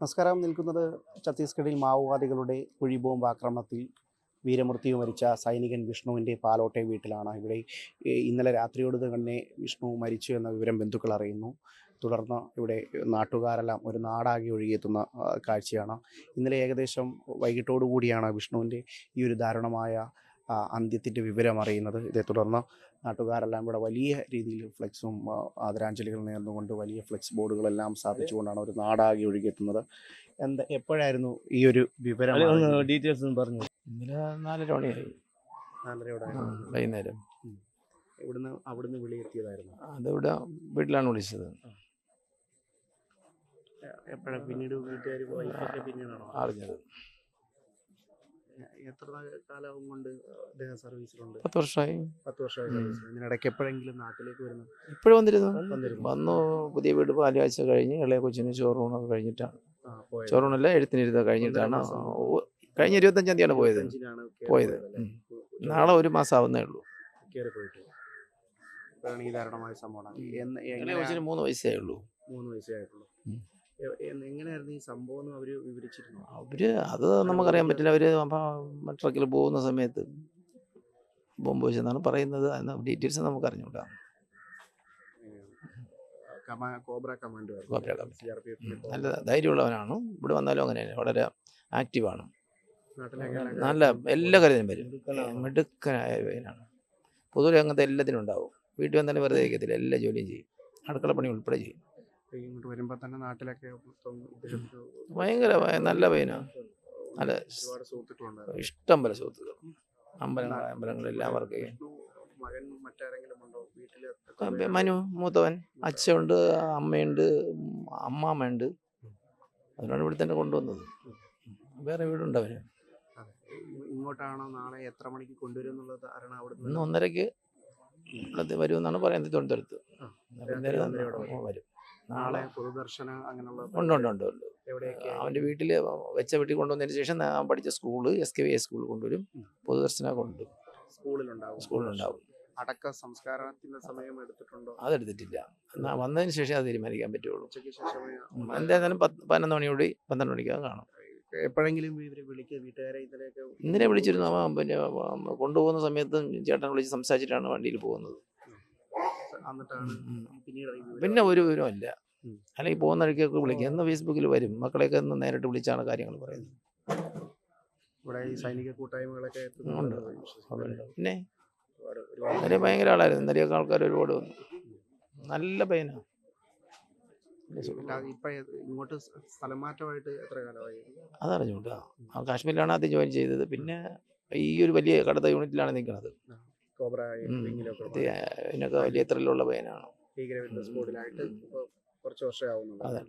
നമസ്കാരം. നിൽക്കുന്നത് ഛത്തീസ്ഗഡിൽ മാവോവാദികളുടെ കുഴിബോംബ് ആക്രമണത്തിൽ വീരമൃത്യു മരിച്ച സൈനികൻ വിഷ്ണുവിന്റെ പാലോട്ടെ വീട്ടിലാണ്. ഇവിടെ ഇന്നലെ രാത്രിയോട് തന്നെ വിഷ്ണു മരിച്ചു എന്ന വിവരം ബന്ധുക്കൾ അറിയുന്നു. തുടർന്ന് ഇവിടെ നാട്ടുകാരെല്ലാം ഒരു നാടാകെ ഒഴുകിയെത്തുന്ന കാഴ്ചയാണ്. ഇന്നലെ ഏകദേശം വൈകിട്ടോടു കൂടിയാണ് വിഷ്ണുവിന്റെ ഈ ഒരു ദാരുണമായ അന്ത്യത്തിന്റെ വിവരം അറിയുന്നത്. ഇതേ തുടർന്ന് നാട്ടുകാരെല്ലാം ഇവിടെ വലിയ രീതിയിൽ ഫ്ലെക്സും ആദരാഞ്ജലികൾ നേർന്നുകൊണ്ട് വലിയ ഫ്ലെക്സ് ബോർഡുകളെല്ലാം സ്ഥാപിച്ചുകൊണ്ടാണ് ഒരു നാടാകെ ഒഴുകിയെത്തുന്നത്. എന്താ എപ്പോഴായിരുന്നു ഈ ഒരു വിവരം ഡീറ്റെയിൽസ് ഒന്ന് പറഞ്ഞു ഇന്നലെ നാലര മണിയായി. നാലരയോടെ വൈകുന്നേരം. ഇവിടുന്ന് അവിടുന്ന് വിളിയെത്തിയതായിരുന്നു അതിവിടെ വീട്ടിലാണ് വിളിച്ചത്. എപ്പോഴാണ് പിന്നീട് വീട്ടുകാർ അറിഞ്ഞത്. എത്ര കാലം കൊണ്ട് അദ്ദേഹം സർവീസിലുണ്ട് പത്ത് വർഷമായി. പത്ത് വർഷമായി ഇടയ്ക്ക് എപ്പോഴെങ്കിലും നാട്ടിലേക്ക് വരുന്നു ഇപ്പോഴും വന്നിരുന്നു? വന്നു. പുതിയ വീട് പാലാഴ്ച കഴിഞ്ഞ് ഇളയ കൊച്ചിന് ചോറൂണൊക്കെ കഴിഞ്ഞിട്ടാണ്. ചോറൂണല്ല എഴുത്തിനിരുന്ന് കഴിഞ്ഞിട്ടാണ്. കഴിഞ്ഞ ഇരുപത്തഞ്ചാം തീയതിയാണ് പോയത്. പോയത്. നാളെ ഒരു മാസം ആവുന്നേ ഉള്ളൂ. ഈ ദാരുണമായ സംഭവം എന്ന് ഇളയ കൊച്ചിന് മൂന്ന് വയസ്സേ ഉള്ളൂ. മൂന്ന് വയസ്സേ ആയിട്ടുള്ളൂ. എങ്ങനെയായിരുന്നു ഈ സംഭവം അവർ അവർ വിവരിച്ചിരുന്നു? അവർ അത് നമുക്കറിയാൻ പറ്റില്ല. അവർ ട്രക്കിൽ പോകുന്ന സമയത്ത് ബോംബ് വെച്ചെന്നാണ് പറയുന്നത്. ഡീറ്റെയിൽസ് നമുക്ക് അറിഞ്ഞുകൂടാ കോബ്ര കമാൻഡോ നല്ല ധൈര്യമുള്ളവനാണ് ഇവിടെ വന്നാലും അങ്ങനെ വളരെ ആക്റ്റീവാണ്. നല്ല എല്ലാ കാര്യത്തിനും വരും. മിടുക്കനായ പൊതുവെ അങ്ങനത്തെ എല്ലാത്തിനും ഉണ്ടാവും. വീട്ടിൽ വന്നാലും വെറുതെ ഇരിക്കത്തില്ല. എല്ലാ ജോലിയും ചെയ്യും. അടുക്കള പണി ഉൾപ്പെടെ ചെയ്യും. ഇങ്ങോട്ട് വരുമ്പോ തന്നെ നാട്ടിലൊക്കെ ഭയങ്കര ഭയ- നല്ല പയ്യനാണ് നല്ല ഇഷ്ടം പോലെ സുഹൃത്തുക്കൾ അമ്പലങ്ങൾ അമ്പലങ്ങളെല്ലാം വർക്ക് ചെയ്യും? മനു മൂത്തവൻ അച്ഛനുണ്ട് അമ്മയുണ്ട് അമ്മാമ്മയുണ്ട് അതിനാണ് ഇവിടെ തന്നെ കൊണ്ടുവന്നത് വേറെ വീടുണ്ട് അവന് ഇങ്ങോട്ടാണോ നാളെ എത്ര മണിക്ക് കൊണ്ടുവരും എന്നുള്ളത് ധാരണ അവിടുന്ന് ഇന്ന് ഒന്നരക്ക് ഇവിടെ വരുമെന്നാണ് പറയുന്നത് തിരുവനന്തപുരത്ത് വരും. നാളെ പൊതുദർശന അങ്ങനെയുള്ള ഉണ്ട് ഉണ്ട് ഉണ്ട് ഉണ്ട്. അവന്റെ വീട്ടിൽ വെച്ച വീട്ടിൽ കൊണ്ടുവന്നതിന് ശേഷം ഞാൻ പഠിച്ച സ്കൂൾ എസ് കെ വി സ്കൂളിൽ കൊണ്ടുവരും. പൊതുദർശന കൊണ്ടുവരും സ്കൂളിലുണ്ടാവും. സ്കൂളിലുണ്ടാവും. അടക്ക സംസ്കാരത്തിന്റെ സമയം എടുത്തിട്ടുണ്ടോ? അതെടുത്തിട്ടില്ല. എന്നാൽ വന്നതിന് ശേഷം അത് തീരുമാനിക്കാൻ പറ്റുള്ളൂ. എന്തായാലും പതിനൊന്ന് മണിയോടി പന്ത്രണ്ട് മണിക്കകം കാണും. എപ്പോഴെങ്കിലും ഇവർ വിളിക്കുക വീട്ടുകാരെ ഇതിലേക്ക് ഇന്നലെ വിളിച്ചിരുന്നു. പിന്നെ കൊണ്ടുപോകുന്ന സമയത്ത് ചേട്ടൻ വിളിച്ച് സംസാരിച്ചിട്ടാണ് വണ്ടിയിൽ പോകുന്നത് എന്നിട്ടാണ് ഉം, ഉം. പിന്നീട് ഈ വിവരം പിന്നെ ഒരു വിവരമില്ല. അല്ലെങ്കിൽ പോകുന്ന വഴിക്കൊക്കെ വിളിക്കും. എന്ന് ഫേസ്ബുക്കിൽ വരും. മക്കളെയൊക്കെ ഒന്ന് നേരിട്ട് വിളിച്ചാണ് കാര്യങ്ങൾ പറയുന്നത്. ഇവിടെ ഈ സൈനിക കൂട്ടായ്മകളൊക്കെ പിന്നെ ഇന്നലെ ഭയങ്കര ആളായിരുന്നു. ഇന്നലെയൊക്കെ ആൾക്കാർ ഒരുപാട് വന്നു. നല്ല പയ്യനാണ് ഇങ്ങോട്ട് സ്ഥലമാറ്റമായിട്ട് എത്ര കാലമായി? അതറിഞ്ഞൂട്ടാ കാശ്മീരിലാണ് ആദ്യം ജോയിൻ ചെയ്തത്. പിന്നെ ഈ ഒരു വലിയ കടത്ത യൂണിറ്റിലാണ് നിൽക്കുന്നത്. കോബ്ര. വിങ്ങിലൊക്കെ ഇത് ഇതിനൊക്കെ വലിയ ത്രില്ലുള്ള പേനാണ്. ഭീകരവിരുദ്ധ സ്കോഡിലായിട്ട് ഇപ്പൊ കുറച്ച് വർഷമാവുന്നുണ്ട് അതെ.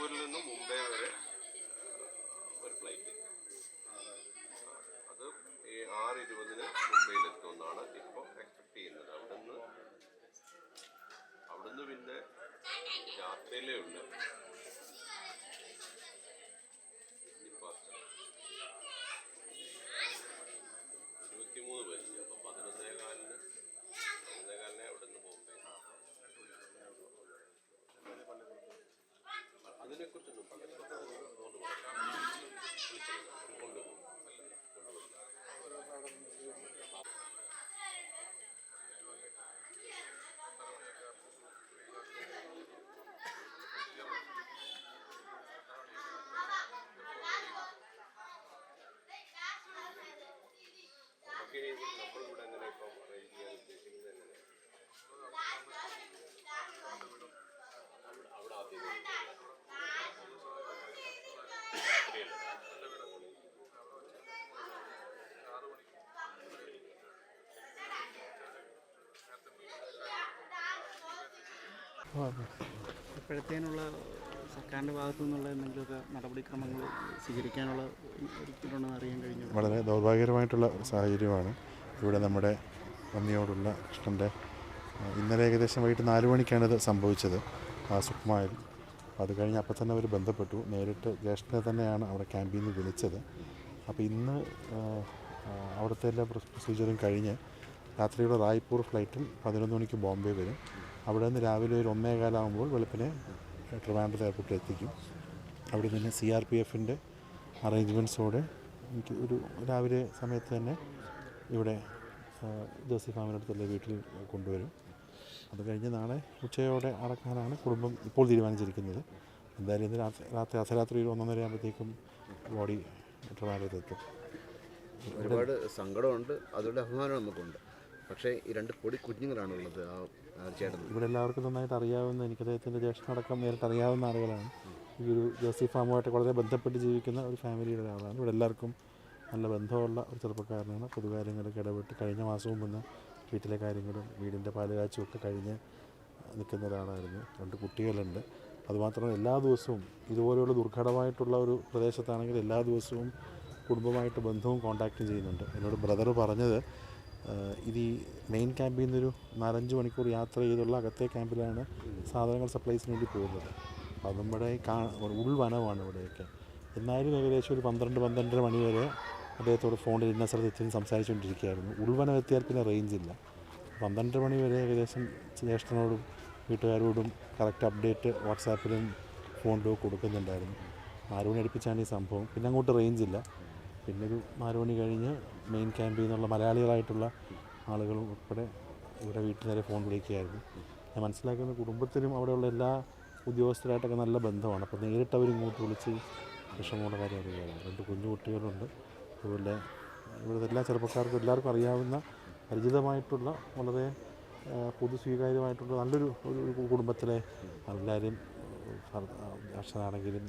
റായ്പൂരിൽ നിന്ന് മുംബൈ വരെ ഒരു ഫ്ലൈറ്റ് അത് ആറ് ഇരുപതിന് മുംബൈയിലെത്തുമെന്നാണ് ഇപ്പോൾ എക്സ്പെക്ട് ചെയ്യുന്നത്. അവിടുന്ന് അവിടുന്ന് പിന്നെ രാത്രിയിലേ ഉണ്ട് ഇപ്പോഴത്തേനുള്ള സർക്കാരിന്റെ ഭാഗത്തു നിന്നുള്ള എന്തെങ്കിലുമൊക്കെ നടപടിക്രമങ്ങൾ സ്വീകരിക്കാനുള്ള ഒരുക്കിയിട്ടുണ്ടെന്ന് അറിയാൻ കഴിഞ്ഞു. വളരെ ദൗർഭാഗ്യകരമായിട്ടുള്ള സാഹചര്യമാണ്. ഇവിടെ നമ്മുടെ പന്നിയോടുള്ള കൃഷ്ണന്റെ ഇന്നലെ ഏകദേശം വൈകിട്ട് നാല് മണിക്കാണ് ഇത് സംഭവിച്ചത്. ആ സുക്മായിൽ അത് കഴിഞ്ഞ് അപ്പം തന്നെ അവർ ബന്ധപ്പെട്ടു. നേരിട്ട് ജ്യേഷ്ഠനെ തന്നെയാണ് അവിടെ ക്യാമ്പിൽ നിന്ന് വിളിച്ചത്. അപ്പോൾ ഇന്ന് അവിടുത്തെ എല്ലാ പ്രൊസീജിയറും കഴിഞ്ഞ് രാത്രിയുടെ റായ്പൂർ ഫ്ലൈറ്റും പതിനൊന്ന് മണിക്ക് ബോംബെ വരും. അവിടെ നിന്ന് രാവിലെ ഒരു ഒന്നേ കാലാകുമ്പോൾ വെളുപ്പിനെ ട്രിവാൻഡ്രം എയർപോർട്ടിൽ എത്തിക്കും. അവിടെ നിന്ന് സി ആർ പി എഫിന്റെ അറേഞ്ച്മെന്റ്സോടെ എനിക്ക് ഒരു രാവിലെ സമയത്ത് തന്നെ ഇവിടെ ജോസി ഫാമിനടുത്തുള്ള വീട്ടിൽ കൊണ്ടുവരും. അത് കഴിഞ്ഞ് നാളെ ഉച്ചയോടെ അടക്കാനാണ് കുടുംബം ഇപ്പോൾ തീരുമാനിച്ചിരിക്കുന്നത്. എന്തായാലും ഇന്ന് രാത്രി രാത്രി അർദ്ധരാത്രി ഒരു ഒന്നൊന്നര ആകുമ്പോഴത്തേക്കും ബോഡി ട്രിവാൻഡ്രത്തെത്തും ഒരുപാട് സങ്കടമുണ്ട് അതുകൊണ്ട് അഭിമാനം നമുക്കുണ്ട്. പക്ഷേ ഈ രണ്ട് പൊടി കുഞ്ഞുങ്ങളാണ് ഉള്ളത് ആ ചേട്ടൻ. ഇവിടെ എല്ലാവർക്കും നന്നായിട്ട് അറിയാവുന്ന എനിക്ക് അദ്ദേഹത്തിന്റെ ജ്യേഷ്ഠനടക്കം നേരിട്ട് അറിയാവുന്ന ആളുകളാണ്. ഈ ഒരു ജോസി ഫാമുമായിട്ട് വളരെ ബന്ധപ്പെട്ട് ജീവിക്കുന്ന ഒരു ഫാമിലിയുടെ ഒരാളാണ്. ഇവിടെ എല്ലാവർക്കും നല്ല ബന്ധമുള്ള ഒരു ചെറുപ്പക്കാരനാണ്. പൊതുകാര്യങ്ങളൊക്കെ ഇടപെട്ട് കഴിഞ്ഞ മാസവും മുന്നേ വീട്ടിലെ കാര്യങ്ങളും വീടിന്റെ പാലുകാച്ചും ഒക്കെ കഴിഞ്ഞ് നിൽക്കുന്ന ഒരാളായിരുന്നു. രണ്ട് കുട്ടികളുണ്ട്. അതുമാത്രമല്ല എല്ലാ ദിവസവും ഇതുപോലെയുള്ള ദുർഘടമായിട്ടുള്ള ഒരു പ്രദേശത്താണെങ്കിൽ എല്ലാ ദിവസവും കുടുംബമായിട്ട് ബന്ധവും കോണ്ടാക്റ്റും ചെയ്യുന്നുണ്ട്. എന്നോട് ബ്രദർ പറഞ്ഞത് ഇത് ഈ മെയിൻ ക്യാമ്പിൽ നിന്നൊരു നാലഞ്ച് മണിക്കൂർ യാത്ര ചെയ്തുള്ള അകത്തെ ക്യാമ്പിലാണ് സാധനങ്ങൾ സപ്ലൈസിന് വേണ്ടി പോകുന്നത്. അത് നമ്മുടെ കാ ഉൾവനമാണ് ഇവിടെയൊക്കെ. എന്നാലും ഏകദേശം ഒരു പന്ത്രണ്ട് പന്ത്രണ്ടര മണി വരെ അദ്ദേഹത്തോട് ഫോണിൽ ഇന്ന സ്ഥലത്ത് എത്തി സംസാരിച്ചുകൊണ്ടിരിക്കുകയായിരുന്നു. ഉൾവനം എത്തിയാൽ പിന്നെ റേഞ്ച് ഇല്ല. പന്ത്രണ്ടര മണി വരെ ഏകദേശം ജ്യേഷ്ഠനോടും വീട്ടുകാരോടും കറക്റ്റ് അപ്ഡേറ്റ് വാട്സാപ്പിലും ഫോണിലും കൊടുക്കുന്നുണ്ടായിരുന്നു. ആറ് അടുപ്പിച്ചാണ് ഈ സംഭവം. പിന്നെ അങ്ങോട്ട് റേഞ്ച് ഇല്ല. പിന്നെ ഒരു നാല് മണി കഴിഞ്ഞ് മെയിൻ ക്യാമ്പിൽ നിന്നുള്ള മലയാളികളായിട്ടുള്ള ആളുകൾ ഉൾപ്പെടെ ഇവിടെ വീട്ടിൽ നേരെ ഫോൺ വിളിക്കുകയായിരുന്നു. ഞാൻ മനസ്സിലാക്കുന്ന കുടുംബത്തിലും അവിടെയുള്ള എല്ലാ ഉദ്യോഗസ്ഥരായിട്ടൊക്കെ നല്ല ബന്ധമാണ്. അപ്പോൾ നേരിട്ട് അവർ ഇങ്ങോട്ട് വിളിച്ച് വിഷമമുള്ള കാര്യം അറിയുകയായിരുന്നു. രണ്ട് കുഞ്ഞു കുട്ടികളുണ്ട്. അതുപോലെ ഇവിടുത്തെ എല്ലാ ചെറുപ്പക്കാർക്കും എല്ലാവർക്കും അറിയാവുന്ന പരിചിതമായിട്ടുള്ള വളരെ പൊതു സ്വീകാര്യമായിട്ടുള്ള നല്ലൊരു ഒരു കുടുംബത്തിലെ എല്ലാവരും അച്ഛനാണെങ്കിലും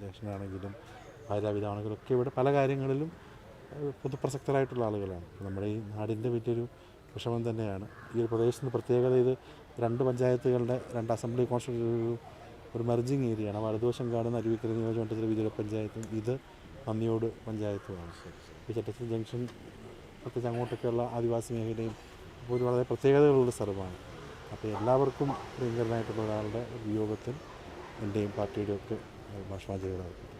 ജ്യേഷ്ഠനാണെങ്കിലും ഭാര്യാപിതാണെങ്കിലും ഒക്കെ ഇവിടെ പല കാര്യങ്ങളിലും പൊതുപ്രസക്തരായിട്ടുള്ള ആളുകളാണ്. നമ്മുടെ ഈ നാടിന്റെ വലിയൊരു വിഷമം തന്നെയാണ്. ഈ ഒരു പ്രദേശത്തിന് പ്രത്യേകത ഇത് രണ്ട് പഞ്ചായത്തുകളുടെ രണ്ട് അസംബ്ലി കോൺസ്റ്റിറ്റ്യൂഷൻ ഒരു മെർജിങ് ഏരിയയാണ്. വലതുവശം കാണുന്ന അരുവിക്കര നിയോജകമണ്ഡലത്തിലെ വിദുര പഞ്ചായത്തും ഇത് നന്ദിയോട് പഞ്ചായത്തുമാണ്. ഈ ചട്ടത്തിൽ ജംഗ്ഷൻ പ്രത്യേകിച്ച് അങ്ങോട്ടൊക്കെയുള്ള ആദിവാസി മേഖലയും അപ്പോൾ ഒരു വളരെ പ്രത്യേകതകളുള്ള സ്ഥലമാണ്. അപ്പോൾ എല്ലാവർക്കും പ്രിയങ്കരനായിട്ടുള്ള ഒരാളുടെ വിയോഗത്തിൽ എന്റെയും പാർട്ടിയുടെയും ഒക്കെ ഭാഷണാഞ്ജലികൾ അർപ്പിക്കുന്നു